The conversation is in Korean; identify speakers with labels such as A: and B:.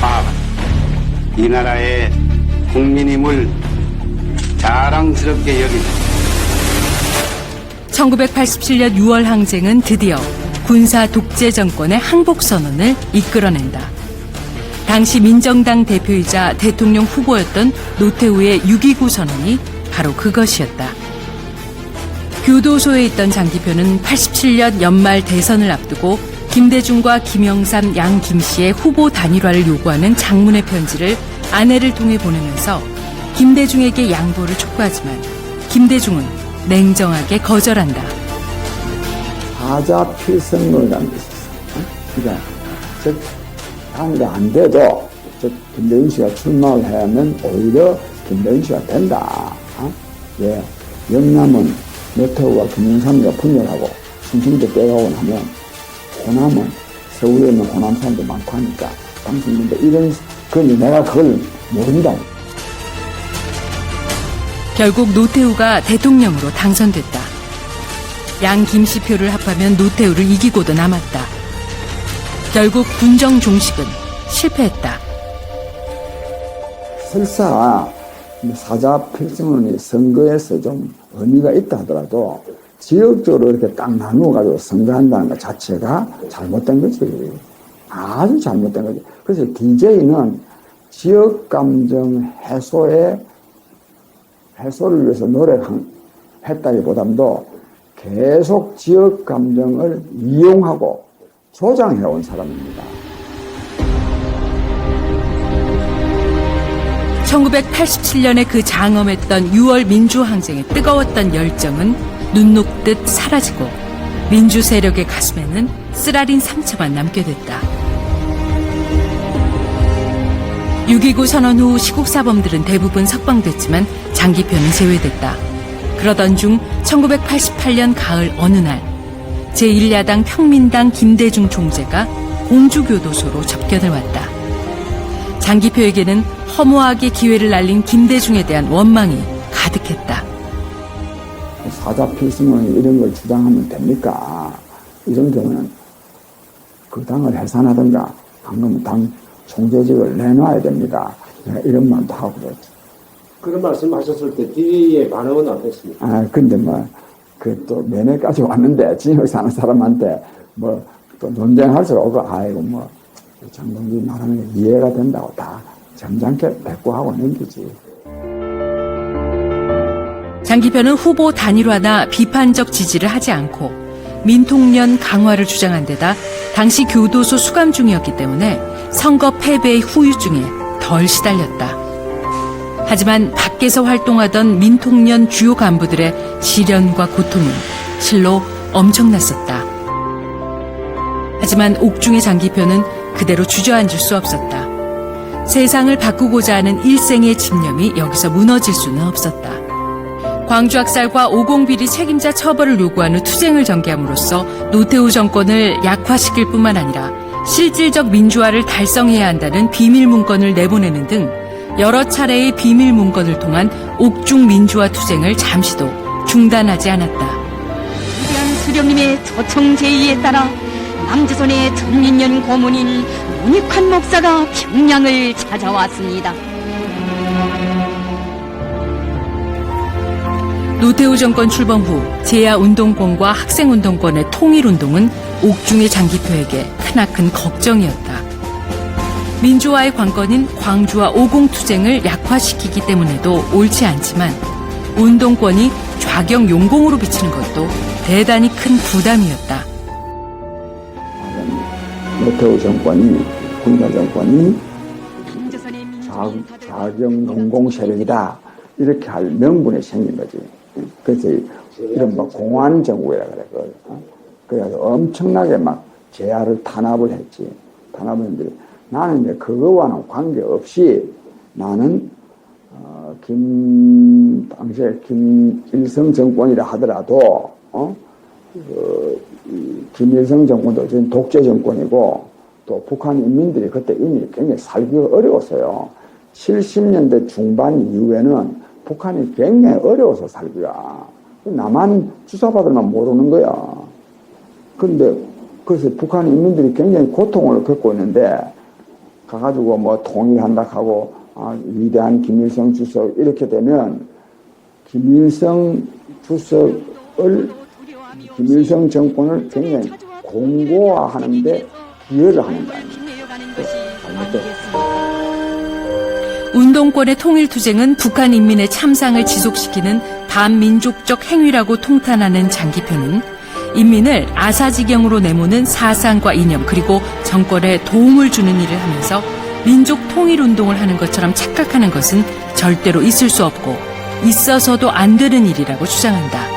A: 파악한 이 나라의 국민임을 자랑스럽게 여기는
B: 1987년 6월 항쟁은 드디어 군사 독재 정권의 항복 선언을 이끌어낸다. 당시 민정당 대표이자 대통령 후보였던 노태우의 6.29 선언이 바로 그것이었다. 교도소에 있던 장기표는 87년 연말 대선을 앞두고 김대중과 김영삼, 양 김 씨의 후보 단일화를 요구하는 장문의 편지를 아내를 통해 보내면서 김대중에게 양보를 촉구하지만 김대중은 냉정하게 거절한다.
C: 사자 필승론이라는 있어. 어? 그러니까 즉 당이가 안 돼도 즉 김대중 씨가 출마를 하면 오히려 김대중 씨가 된다. 어? 왜? 영남은 노태우와 김영삼이가 분열하고 충청도 빼가고 나면 호남은 서울에 있는 호남 사람도 많고 하니까 당신인데 이런 그런데 내가 그걸 모른다.
B: 결국 노태우가 대통령으로 당선됐다. 양 김씨 표를 합하면 노태우를 이기고도 남았다. 결국 군정 종식은 실패했다.
C: 설사 사자 필승론이 선거에서 좀 의미가 있다 하더라도 지역적으로 이렇게 딱 나누어가지고 선거한다는 것 자체가 잘못된 거지. 아주 잘못된 거지. 그래서 DJ는 지역 감정 해소에 해소를 위해서 노력했다기보다도 계속 지역 감정을 이용하고 조장해온 사람입니다.
B: 1987년에 그 장엄했던 6월 민주항쟁의 뜨거웠던 열정은 눈 녹듯 사라지고 민주 세력의 가슴에는 쓰라린 상처만 남게 됐다. 6.29 선언 후 시국사범들은 대부분 석방됐지만 장기표는 제외됐다. 그러던 중 1988년 가을 어느 날 제1야당 평민당 김대중 총재가 공주교도소로 접견을 왔다. 장기표에게는 허무하게 기회를 날린 김대중에 대한 원망이 가득했다.
C: 사자 필승론 이런 걸 주장하면 됩니까? 이런 경우는 그 당을 해산하든가 방금 당 총재직을 내놔야 됩니다. 이런 말도 하고 그랬죠.
D: 그런 말씀 하셨을 때 뒤의 반응은 어땠습니까?
C: 아, 근데 뭐, 그 또 면회까지 왔는데, 지역 사는 사람한테 뭐, 또 논쟁할 수가 없고, 아이고, 뭐, 장동기 말하는 게 이해가 된다고 다 점잖게 대꾸하고 넘기지.
B: 장기표는 후보 단일화나 비판적 지지를 하지 않고 민통년 강화를 주장한 데다 당시 교도소 수감 중이었기 때문에 선거 패배의 후유증에 덜 시달렸다. 하지만 밖에서 활동하던 민통년 주요 간부들의 시련과 고통은 실로 엄청났었다. 하지만 옥중의 장기표는 그대로 주저앉을 수 없었다. 세상을 바꾸고자 하는 일생의 집념이 여기서 무너질 수는 없었다. 광주 학살과 오공비리 책임자 처벌을 요구하는 투쟁을 전개함으로써 노태우 정권을 약화시킬 뿐만 아니라 실질적 민주화를 달성해야 한다는 비밀 문건을 내보내는 등 여러 차례의 비밀 문건을 통한 옥중 민주화 투쟁을 잠시도 중단하지 않았다.
E: 위대한 수령님의 초청 제의에 따라 남조선의 천민년 고문인 문익환 목사가 평양을 찾아왔습니다.
B: 노태우 정권 출범 후 제야 운동권과 학생 운동권의 통일 운동은 옥중의 장기표에게 크나큰 걱정이었다. 민주화의 관건인 광주와 오공 투쟁을 약화시키기 때문에도 옳지 않지만 운동권이 좌경 용공으로 비치는 것도 대단히 큰 부담이었다.
C: 노태우 정권이, 군사 정권이 좌, 좌경 농공 세력이다. 이렇게 할 명분이 생긴 거지. 그래서 이런 막 공안 정부라 그래. 그걸. 어? 그래서 엄청나게 막 제야를 탄압을 했지. 탄압을 했는데 나는 이제 그거와는 관계없이 나는 어, 김, 당시에 김일성 정권이라 하더라도, 어? 그, 이 김일성 정권도 지금 독재 정권이고, 또 북한 인민들이 그때 이미 굉장히 살기가 어려웠어요. 70년대 중반 이후에는 북한이 굉장히 어려워서 살기가. 나만 주사받으면 모르는 거야. 근데, 그래서 북한 인민들이 굉장히 고통을 겪고 있는데, 가가지고 뭐 통일한다 하고 아, 위대한 김일성 주석 이렇게 되면 김일성 주석을 김일성 정권을 굉장히 공고화하는데 기여를 하는 거 아닙니까?
E: 내려
B: 운동권의 통일투쟁은 북한 인민의 참상을 지속시키는 반민족적 행위라고 통탄하는 장기표는 인민을 아사지경으로 내모는 사상과 이념 그리고 정권에 도움을 주는 일을 하면서 민족 통일 운동을 하는 것처럼 착각하는 것은 절대로 있을 수 없고 있어서도 안 되는 일이라고 주장한다.